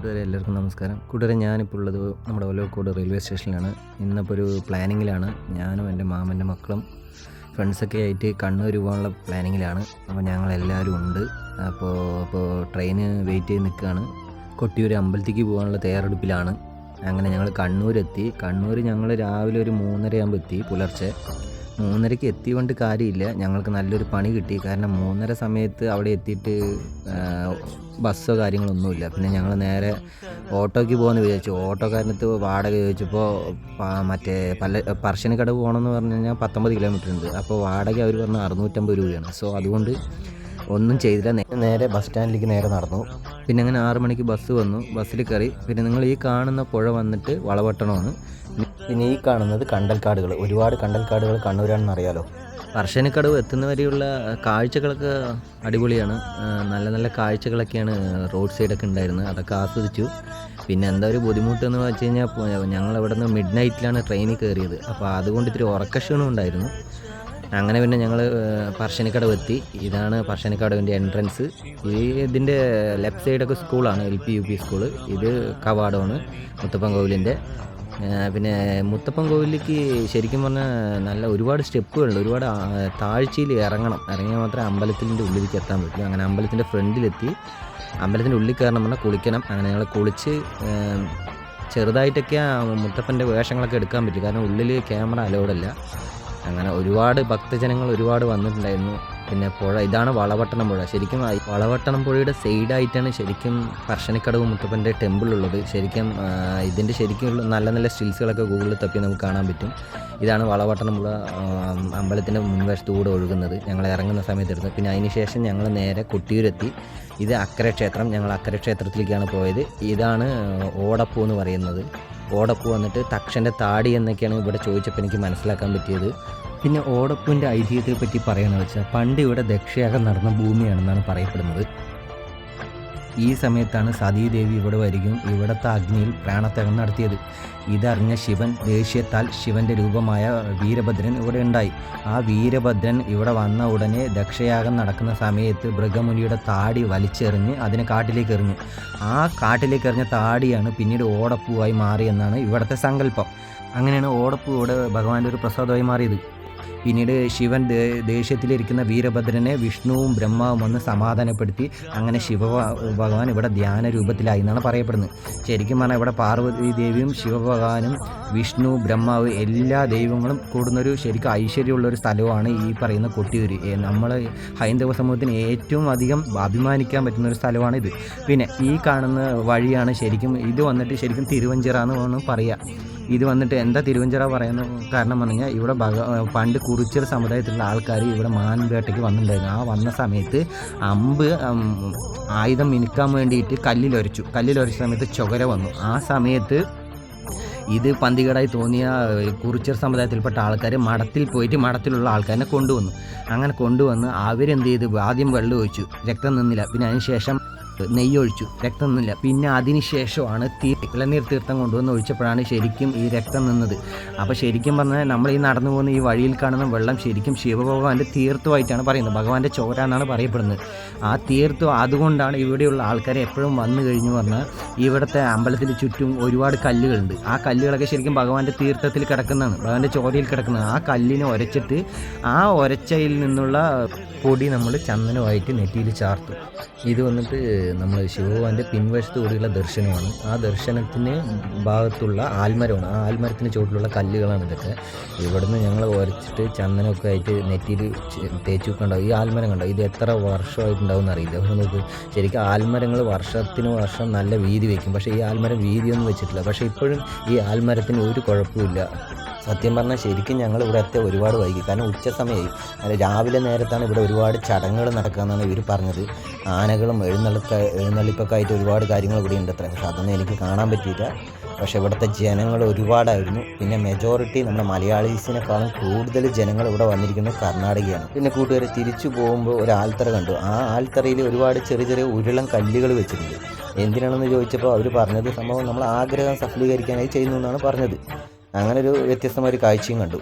കൂട്ടുകാരെ എല്ലാവർക്കും നമസ്കാരം. കൂട്ടുകാരെ ഞാനിപ്പോൾ ഉള്ളത് നമ്മുടെ ഒലോക്കോട് റെയിൽവേ സ്റ്റേഷനിലാണ്. ഇന്നിപ്പോൾ ഒരു പ്ലാനിങ്ങിലാണ്. ഞാനും എന്റെ മാമന്റെ മക്കളും ഫ്രണ്ട്സൊക്കെ ആയിട്ട് കണ്ണൂർ പോകാനുള്ള പ്ലാനിങ്ങിലാണ്. അപ്പോൾ ഞങ്ങളെല്ലാവരും ഉണ്ട്. അപ്പോൾ അപ്പോൾ ട്രെയിന് വെയിറ്റ് ചെയ്ത് നിൽക്കുകയാണ്. കൊട്ടിയൂർ അമ്പലത്തേക്ക് പോകാനുള്ള തയ്യാറെടുപ്പിലാണ്. അങ്ങനെ ഞങ്ങൾ കണ്ണൂരെത്തി. കണ്ണൂർ ഞങ്ങൾ രാവിലെ ഒരു മൂന്നര ആകുമ്പോൾ എത്തി പുലർച്ചെ. മൂന്നരയ്ക്ക് എത്തി കൊണ്ട് കാര്യമില്ല. ഞങ്ങൾക്ക് നല്ലൊരു പണി കിട്ടി. കാരണം മൂന്നര സമയത്ത് അവിടെ എത്തിയിട്ട് ബസ്സോ കാര്യങ്ങളൊന്നുമില്ല. പിന്നെ ഞങ്ങൾ നേരെ ഓട്ടോയ്ക്ക് പോകുമെന്ന് വിചാരിച്ചു. ഓട്ടോക്കാരനത്ത് വാടക ചോദിച്ചപ്പോൾ മറ്റേ പല പറശ്ശിനിക്കടവ് പോകണമെന്ന് പറഞ്ഞു കഴിഞ്ഞാൽ പത്തൊമ്പത് കിലോമീറ്റർ ഉണ്ട് അപ്പോൾ വാടക അവർ പറഞ്ഞ അറുന്നൂറ്റമ്പത് രൂപയാണ്. സോ അതുകൊണ്ട് ഒന്നും ചെയ്തില്ല. നേരെ ബസ് സ്റ്റാൻഡിലേക്ക് നേരെ നടന്നു. പിന്നെ അങ്ങനെ ആറു മണിക്ക് ബസ് വന്നു. ബസ്സിൽ കയറി. പിന്നെ നിങ്ങൾ ഈ കാണുന്ന പുഴ വന്നിട്ട് വളവട്ടണമാണ്. പിന്നെ ഈ കാണുന്നത് കണ്ടൽക്കാടുകൾ. ഒരുപാട് കണ്ടൽക്കാടുകൾ കണ്ണൂരാണെന്ന് അറിയാലോ? പറശ്ശിനിക്കടവ് എത്തുന്നവരെയുള്ള കാഴ്ചകളൊക്കെ അടിപൊളിയാണ്. നല്ല നല്ല കാഴ്ചകളൊക്കെയാണ് റോഡ് സൈഡൊക്കെ ഉണ്ടായിരുന്നത്. അതൊക്കെ ആസ്വദിച്ചു. പിന്നെ എന്താ ഒരു ബുദ്ധിമുട്ട് എന്ന് വെച്ച് കഴിഞ്ഞാൽ ഞങ്ങൾ അവിടെ നിന്ന് മിഡ് നൈറ്റിലാണ് ട്രെയിനിൽ കയറിയത്. അപ്പോൾ അതുകൊണ്ട് ഇത്തിരി ഉറക്കക്ഷീണം ഉണ്ടായിരുന്നു. അങ്ങനെ പിന്നെ ഞങ്ങൾ പറശ്ശിനിക്കടവ് എത്തി. ഇതാണ് പറശ്ശിനിക്കടവിന്റെ എൻട്രൻസ് ഈ ഇതിന്റെ ലെഫ്റ്റ് സൈഡൊക്കെ സ്കൂളാണ് L P U P school ഇത് കവാടമാണ് മുത്തപ്പൻ കോവിലിന്റെ പിന്നെ മുത്തപ്പൻ കോവിലേക്ക് ശരിക്കും പറഞ്ഞാൽ നല്ല ഒരുപാട് സ്റ്റെപ്പുകളുണ്ട്. ഒരുപാട് താഴ്ചയിൽ ഇറങ്ങണം. ഇറങ്ങിയാൽ മാത്രമേ അമ്പലത്തിന്റെ ഉള്ളിലേക്ക് എത്താൻ പറ്റൂ. അങ്ങനെ അമ്പലത്തിന്റെ ഫ്രണ്ടിലെത്തി. അമ്പലത്തിന്റെ ഉള്ളിൽ കയറണം പറഞ്ഞാൽ കുളിക്കണം. അങ്ങനെ ഞങ്ങൾ കുളിച്ച് ചെറുതായിട്ടൊക്കെ മുത്തപ്പന്റെ വേഷങ്ങളൊക്കെ എടുക്കാൻ പറ്റും കാരണം ഉള്ളിൽ ക്യാമറ അലൗഡല്ല അങ്ങനെ ഒരുപാട് ഭക്തജനങ്ങൾ ഒരുപാട് വന്നിട്ടുണ്ടായിരുന്നു. പിന്നെ പുഴ ഇതാണ് വളവട്ടണം പുഴ. ശരിക്കും വളവട്ടണം പുഴയുടെ സൈഡായിട്ടാണ് ശരിക്കും പറശ്ശിനിക്കടവ് മുത്തപ്പന്റെ ടെമ്പിൾ ഉള്ളത്. ശരിക്കും ഇതിന്റെ ശരിക്കും നല്ല നല്ല സ്റ്റിൽസുകളൊക്കെ ഗൂഗിളിൽ തപ്പി നമുക്ക് കാണാൻ പറ്റും. ഇതാണ് വളവട്ടണം പുഴ അമ്പലത്തിന്റെ മുൻവശത്തുകൂടെ ഒഴുകുന്നത്. ഞങ്ങൾ ഇറങ്ങുന്ന സമയത്ത് എടുത്തത് പിന്നെ അതിന് ശേഷം ഞങ്ങൾ നേരെ കൊട്ടിയൂരെത്തി. ഇത് അക്കരക്ഷേത്രം. ഞങ്ങൾ അക്കരക്ഷേത്രത്തിലേക്കാണ് പോയത്. ഇതാണ് ഓടപ്പൂ എന്ന് പറയുന്നത്. ഓടപ്പൂ വന്നിട്ട് തക്ഷന്റെ താടി എന്നൊക്കെയാണ് ഇവിടെ ചോദിച്ചപ്പോൾ എനിക്ക് മനസ്സിലാക്കാൻ പറ്റിയത്. പിന്നെ ഓടപ്പൂവിന്റെ ഐതിഹ്യത്തെ പറ്റി പറയുകയാണെന്ന് വെച്ചാൽ പണ്ട് ഇവിടെ ദക്ഷയാഗം നടന്ന ഭൂമിയാണെന്നാണ് പറയപ്പെടുന്നത്. ഈ സമയത്താണ് സതീദേവി ഇവിടെ വരികയും ഇവിടുത്തെ അഗ്നിയിൽ പ്രാണത്യാഗം നടത്തിയത്. ഇതറിഞ്ഞ ശിവൻ ദേഷ്യത്താൽ ശിവന്റെ രൂപമായ വീരഭദ്രൻ ഇവിടെ ഉണ്ടായി. ആ വീരഭദ്രൻ ഇവിടെ വന്ന ഉടനെ ദക്ഷയാഗം നടക്കുന്ന സമയത്ത് മൃഗമുനിയുടെ താടി വലിച്ചെറിഞ്ഞ് അതിനെ കാട്ടിലേക്ക് എറിഞ്ഞു. ആ കാട്ടിലേക്ക് എറിഞ്ഞ താടിയാണ് പിന്നീട് ഓടപ്പൂവായി മാറിയെന്നാണ് ഇവിടുത്തെ സങ്കല്പം. അങ്ങനെയാണ് ഓടപ്പൂ ഇവിടെ ഭഗവാന്റെ ഒരു പ്രസാദമായി മാറിയത്. പിന്നീട് ശിവൻ ദേഷ്യത്തിലിരിക്കുന്ന വീരഭദ്രനെ വിഷ്ണുവും ബ്രഹ്മാവും വന്ന് സമാധാനപ്പെടുത്തി അങ്ങനെ ശിവ ഭഗവാൻ ഇവിടെ ധ്യാന രൂപത്തിലായി എന്നാണ് പറയപ്പെടുന്നത്. ശരിക്കും പറഞ്ഞാൽ ഇവിടെ പാർവതി ദേവിയും ശിവഭഗവാനും വിഷ്ണു ബ്രഹ്മാവ് എല്ലാ ദൈവങ്ങളും കൂടുന്നൊരു ശരിക്കും ഐശ്വര്യമുള്ള ഒരു സ്ഥലമാണ് ഈ പറയുന്ന കൊട്ടിയൂർ നമ്മൾ ഹൈന്ദവ സമൂഹത്തിന് ഏറ്റവും അധികം അഭിമാനിക്കാൻ പറ്റുന്ന ഒരു സ്ഥലമാണ് ഇത് പിന്നെ ഈ കാണുന്ന വഴിയാണ് ശരിക്കും ഇത് വന്നിട്ട് ശരിക്കും തിരുവഞ്ചിറ എന്ന് പറയുക ഇത് വന്നിട്ട് എന്താ തിരുവഞ്ചിറ പറയുന്ന കാരണം പറഞ്ഞാൽ ഇവിടെ ഭഗ പണ്ട് കുറിച്യർ സമുദായത്തിലുള്ള ആൾക്കാർ ഇവിടെ മാൻപേട്ടയ്ക്ക് വന്നിട്ടുണ്ടായിരുന്നു. ആ വന്ന സമയത്ത് അമ്പ് ആയുധം മിനുക്കാൻ വേണ്ടിയിട്ട് കല്ലിലൊരച്ചു. കല്ലിലൊരച്ച സമയത്ത് ചുകര വന്നു. ആ സമയത്ത് ഇത് പന്തികേടായി തോന്നിയ കുറിച്ചർ സമുദായത്തിൽപ്പെട്ട ആൾക്കാർ മഠത്തിൽ പോയിട്ട് മഠത്തിലുള്ള ആൾക്കാരെ കൊണ്ടുവന്നു. അങ്ങനെ കൊണ്ടുവന്ന് അവരെന്ത് ചെയ്തു? ആദ്യം വെള്ളം ഒഴിച്ചു. രക്തം നിന്നില്ല. പിന്നെ അതിന് ശേഷം നെയ്യ് ഒഴിച്ചു. രക്തം നിന്നില്ല പിന്നെ അതിനുശേഷമാണ് തീ ഇളനീർ തീർത്ഥം കൊണ്ടുവന്ന് ഒഴിച്ചപ്പോഴാണ് ശരിക്കും ഈ രക്തം നിന്നത്. അപ്പോൾ ശരിക്കും പറഞ്ഞാൽ നമ്മൾ ഈ നടന്നു പോകുന്ന ഈ വഴിയിൽ കാണുന്ന വെള്ളം ശരിക്കും ശിവഭഗവാന്റെ തീർത്ഥമായിട്ടാണ് പറയുന്നത്. ഭഗവാന്റെ ചോര എന്നാണ് പറയപ്പെടുന്നത്. ആ തീർത്ഥം അതുകൊണ്ടാണ് ഇവിടെയുള്ള ആൾക്കാരെ എപ്പോഴും വന്നു കഴിഞ്ഞു പറഞ്ഞാൽ ഇവിടുത്തെ അമ്പലത്തിന് ചുറ്റും ഒരുപാട് കല്ലുകളുണ്ട്. ആ കല്ലുകളൊക്കെ ശരിക്കും ഭഗവാന്റെ തീർത്ഥത്തിൽ കിടക്കുന്നതാണ്. ഭഗവാന്റെ ചോരയിൽ കിടക്കുന്നതാണ്. ആ കല്ലിനെ ഒരച്ചിട്ട് ആ ഒരച്ചയിൽ നിന്നുള്ള പൊടി നമ്മൾ ചന്ദനമായിട്ട് നെറ്റിയിൽ ചാർത്തു. ഇത് വന്നിട്ട് നമ്മൾ ശിവഭഗവാന്റെ പിൻവശത്ത് കൂടിയുള്ള ദർശനമാണ്. ആ ദർശനത്തിന് ഭാഗത്തുള്ള ആൽമരമാണ്. ആ ആൽമരത്തിന് ചുവട്ടിലുള്ള കല്ലുകളാണ് ഇതൊക്കെ. ഇവിടുന്ന് ഞങ്ങൾ ഉരച്ചിട്ട് ചന്ദനമൊക്കെ ആയിട്ട് നെറ്റിയിൽ തേച്ച് വെക്കണ്ടാവും ഈ ആൽമരം കണ്ടോ? ഇത് എത്ര വർഷമായിട്ടുണ്ടാവും എന്നറിയില്ല പക്ഷെ നോക്ക് ശരിക്കും ആൽമരങ്ങൾ വർഷത്തിന് വർഷം നല്ല വീതി വയ്ക്കും പക്ഷേ ഈ ആൽമരം വീതിയൊന്നും വെച്ചിട്ടില്ല. പക്ഷേ ഇപ്പോഴും ഈ ആൽമരത്തിന് ഒരു കുഴപ്പമില്ല സത്യം പറഞ്ഞാൽ ശരിക്കും ഞങ്ങൾ ഇവിടെ എത്തിയ ഒരുപാട് വൈകി. കാരണം ഉച്ച സമയമായി രാവിലെ നേരത്താണ് ഇവിടെ ഒരുപാട് ചടങ്ങുകൾ നടക്കുകയെന്നാണ് ഇവർ പറഞ്ഞത്. ആനകളും എഴുന്നള്ളിക്ക എഴുന്നള്ളിപ്പൊക്കെ ആയിട്ട് ഒരുപാട് കാര്യങ്ങൾ ഇവിടെ ഉണ്ട് അത്ര. പക്ഷെ അതൊന്നും എനിക്ക് കാണാൻ പറ്റിയില്ല. പക്ഷെ ഇവിടുത്തെ ജനങ്ങൾ ഒരുപാടായിരുന്നു. പിന്നെ മെജോറിറ്റി നമ്മുടെ മലയാളീസിനെക്കാളും കൂടുതൽ ജനങ്ങൾ ഇവിടെ വന്നിരിക്കുന്നത് കർണാടകയാണ്. പിന്നെ കൂട്ടുകാരെ തിരിച്ചു പോകുമ്പോൾ ഒരു ആൽത്തറ കണ്ടു. ആ ആൽത്തറയിൽ ഒരുപാട് ചെറിയ ചെറിയ ഉരുളം കല്ലുകൾ വെച്ചിട്ടുണ്ട്. എന്തിനാണെന്ന് ചോദിച്ചപ്പോൾ അവർ പറഞ്ഞത് സംഭവം നമ്മൾ ആഗ്രഹം സഫലീകരിക്കാനായി ചെയ്യുന്നു എന്നാണ് പറഞ്ഞത്. അങ്ങനെ ഒരു വ്യത്യസ്തമായ ഒരു കാഴ്ചയും കണ്ടു.